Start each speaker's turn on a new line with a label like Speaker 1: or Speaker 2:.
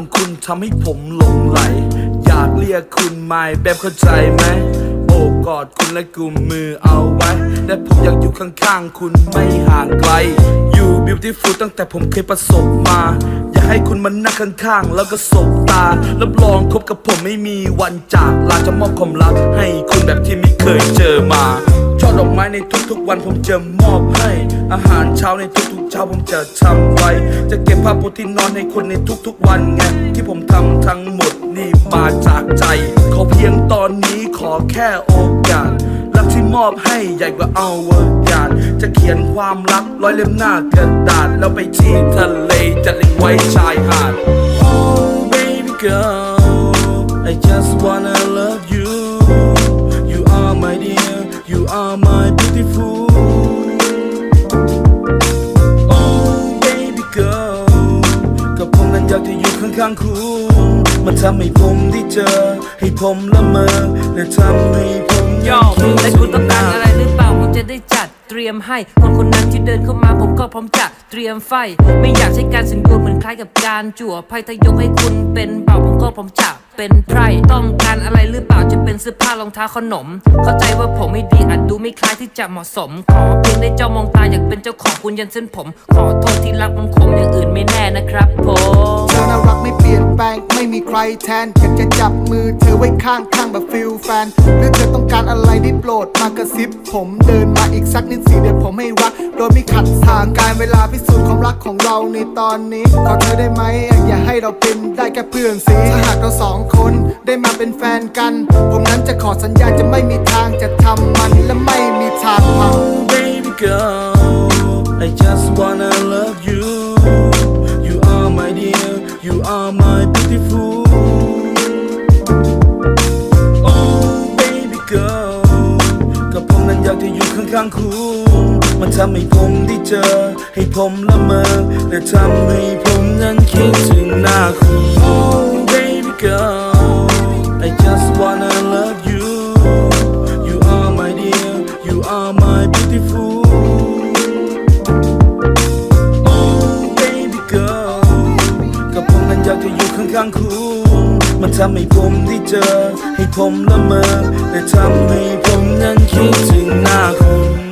Speaker 1: ของคุณทำให้ผมหลงไหล อยากเรียกคุณไม่แบบเข้าใจไหมโอบกอดคุณและกุมมือเอาไว้ และผมอยากอยู่ข้างๆ คุณไม่ห่างไกล อยู่บิวตี้ฟูลตั้งแต่ผมเคยประสบมา อยากให้คุณมานั่งข้างๆ แล้วก็สบตารับรองคบกับผมไม่มีวันจากลาจะมอบความรักให้คุณแบบที่ไม่เคยเจอมา ช่อดอกไม้ในทุกๆวันผมจะมอบให้ อาหารเช้าในทุกๆเช้าผมจะทำไว้ จะเก็บผ้าปูที่นอนให้คนในทุกๆวันไง ที่ผมทำทั้งหมดนี่มาจากใจ ขอเพียงตอนนี้ขอแค่โอกาสรักที่มอบให้ใหญ่กว่าเอาเวอร์กาดจะเขียนความรักร้อยเล่มหน้ากระดาษ แล้วไปที่ทะเลจะเล็งไว้ชายหาด Oh baby girl I just wanna อยากจะอยู่ข้างๆคุณมันทำให้ผมได้เจอ ให้ผมละเมอและทำให้ผม
Speaker 2: โย
Speaker 1: ยังคิด
Speaker 2: และคุณต้องการอะไรหรือเปล่าผมจะได้จัดเตรียมให้ คนคนนั้นที่เดินเข้ามาผมก็พร้อมจะเตรียมไฟ ไม่อยากใช้การสิงดูเหมือนคล้ายกับการจั่วไพ่ทยกให้คุณเป็นเป่าผมก็พร้อมจะเป็นไพรต้องการอะไรหรือเปล่าจะเป็นเสื้อผ้ารองเท้าขนม เข้าใจว่าผมไม่ดีอาจดูไม่คล้ายที่จะเหมาะสม ขอเพียงได้เจ้ามองตาอยากเป็นเจ้าของคุณยันเส้นผม ขอโทษที่รักมันขมอย่างอื่นไม่แน่นะ
Speaker 3: ใครแทนอยากจะจับมือเธอไว้ข้างข้างๆแบบฟิลแฟนหรือเธอต้องการอะไรได้โปรดมากระซิบผมเดินมาอีกสักนิดสิเดี๋ยวผมให้รัก โดยไม่ขัดทางการเวลาพิสูจน์ความรักของเราในตอนนี้ขอเธอได้ไหมอย่าให้เราเป็นได้แค่เพื่อนสิถ้าหากเราสองคนได้มาเป็นแฟนกัน ผมนั้นจะขอสัญญาจะไม่มีทางจะทำมันและไม่มีทางพัง
Speaker 1: Oh, baby girl, I just wanna love you. You are my dear, you are my beautiful. มันทำให้ผมได้เจอ ให้ผมละเมอ และทำให้ผมนั้นคิดถึงหน้าคุณ Oh, baby girl, I just wanna love you. You are my dear, you are my beautiful. Oh baby girl ก็ผมนั้นอยากจะอยู่ข้างๆคุณ มันทำให้ผมได้เจอ ให้ผมละเมอ และทำให้ผมนั้นคิดถึงหน้าคุณ